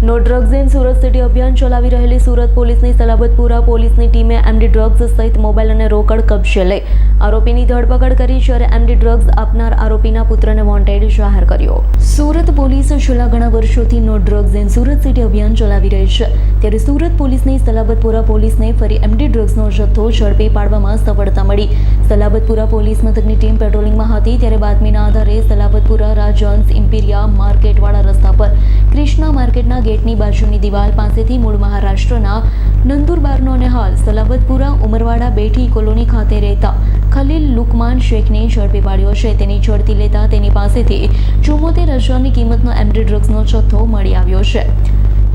No drugs in Surat city અભિયાન ચલાવી રહેલી સુરત પોલીસની સલાબતપુરા પોલીસની ટીમે એમડી ડ્રગ્સ સહિત મોબાઈલ અને રોકડ કબજે લઈ આરોપીની ધરપકડ કરી જ્યારે એમડી ડ્રગ્સ આપનાર આરોપીના પુત્રને વોન્ટેડ જાહેર કર્યો. સુરત પોલીસ છેલ્લા ઘણા વર્ષોથી no drugs in Surat city અભિયાન ચલાવી રહી છે. ત્યારે સુરત પોલીસની સલાબતપુરા પોલીસને ફરી એમડી ડ્રગ્સનો જથ્થો ઝડપી પાડવામાં સફળતા મળી. સલાબતપુરા પોલીસ મથકની ટીમ પેટ્રોલિંગમાં હતી ત્યારે બાતમીના આધારે સલાબતપુરા રાજન્સ ઇમ્પિરિયા માર્કેટવાળા રસ્તા પર ક્રિષ્ના માર્કેટના ગેટની બાજુની દિવાલ પાસેથી મૂળ મહારાષ્ટ્રના નંદુરબારનો અને હાલ સલાબતપુરા ઉમરવાડા, બેઠી કોલોની ખાતે રહેતા ખલીલ લુકમાન શેખને ઝડપી પાડ્યો છે. તેની ઝડપી લેતા તેની પાસેથી ચુમ્મોતેર હજારની કિંમતનો એમડી ડ્રગ્સનો જથ્થો મળી આવ્યો છે.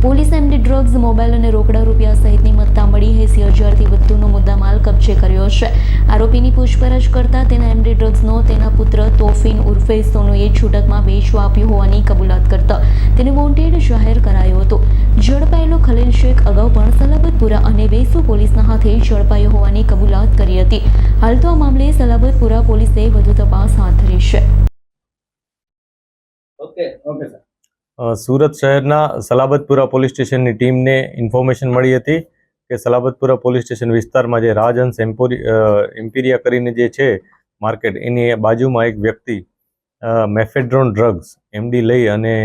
પોલીસ એમડી ડ્રગ્સ, મોબાઈલ અને રોકડા રૂપિયા સહિતની મત્તા મળી એસી હજારથી વધુનો મુદ્દામાલ કબજે કર્યો છે. આરોપીની પૂછપરછ કરતા તેના એમડી ડ્રગ્સનો તેના પુત્ર તોફીન ઉર્ફે સોનુએ છૂટકમાં વેચવા આપ્યું હોવાની કબૂલાત કરતા તેને વોન્ટેડ જાહેર કરાયો હતો. ઝડપાયેલો ખલીલ શેખ અગાઉ પણ સલાબતપુરા અને વેસુ પોલીસના હાથે ઝડપાયો હોવાની કબૂલાત કરી હતી. હાલ તો આ મામલે સલાબતપુરા પોલીસે વધુ તપાસ હાથ ધરી છે. Okay okay sir. સુરત શહેરના સલાબતપુરા પોલીસ સ્ટેશનની ટીમને ઇન્ફોર્મેશન મળી હતી કે સલાબતપુરા પોલીસ સ્ટેશન વિસ્તારમાં જે રાજહંસ એમ્પોરી એમ્પિરિયા ઇમ્પિરિયા કરીને જે છે માર્કેટ એની બાજુમાં એક વ્યક્તિ મેફેડ્રોન ડ્રગ્સ એમડી લઈ અને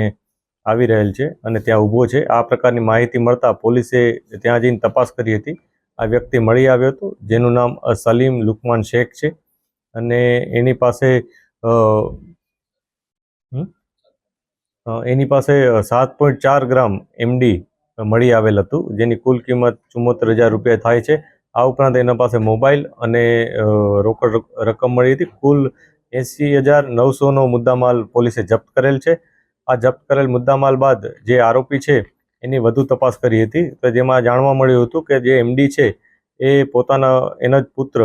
આવી રહેલ છે અને ત્યાં ઊભો છે. આ પ્રકારની માહિતી મળતા પોલીસે ત્યાં જઈને તપાસ કરી હતી. આ વ્યક્તિ મળી આવ્યો હતો, જેનું નામ સલીમ લુકમાન શેખ છે. અને એની પાસે એની પાસે સાત પોઈન્ટ ચાર ગ્રામ એમડી મળી આવેલ હતું, જેની કુલ કિંમત ચુમ્મોતેર હજાર રૂપિયા થાય છે. આ ઉપરાંત એના પાસે મોબાઈલ અને રોકડ રક- રકમ મળી હતી. કુલ એંસી હજાર નવસોનો મુદ્દામાલ પોલીસે જપ્ત કરેલ છે. આ જપ્ત કરેલ મુદ્દામાલ બાદ જે આરોપી છે, એની વધુ તપાસ કરી હતી. તો જેમાં જાણવા મળ્યું હતું કે જે એમડી છે, એ પોતાના, એના જ પુત્ર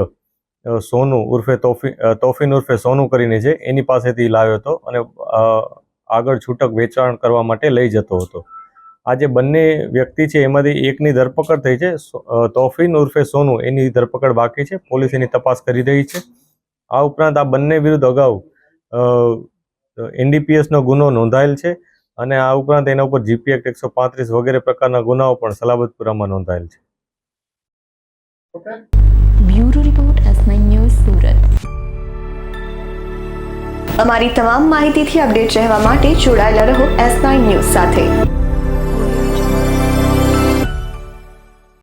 સોનુ ઉર્ફે તોફી તોફીન ઉર્ફે સોનુ કરીને છે, એની પાસેથી લાવ્યો હતો અને આગળ છૂટક વેચાણ કરવા માટે લઈ જતો હતો. આ જે બંને વ્યક્તિ છે, એમાંથી એકની ધરપકડ થઈ છે તોફીન ઉર્ફે સોનુ એની ધરપકડ બાકી છે, પોલીસ એની તપાસ કરી રહી છે. આ ઉપરાંત આ બંને વિરુદ્ધ અગાઉ એનડીપીએસનો ગુનો નોંધાયેલ છે અને આ ઉપરાંત એના ઉપર જીપી એક્ટ એકસો પાંત્રીસ વગેરે પ્રકારના ગુનાઓ પણ સલાબતપુરામાં નોંધાયેલ છે. અમારી તમામ માહિતીથી અપડેટ રહેવા માટે જોડાયેલા રહો એસ ન્યૂઝ સાથે.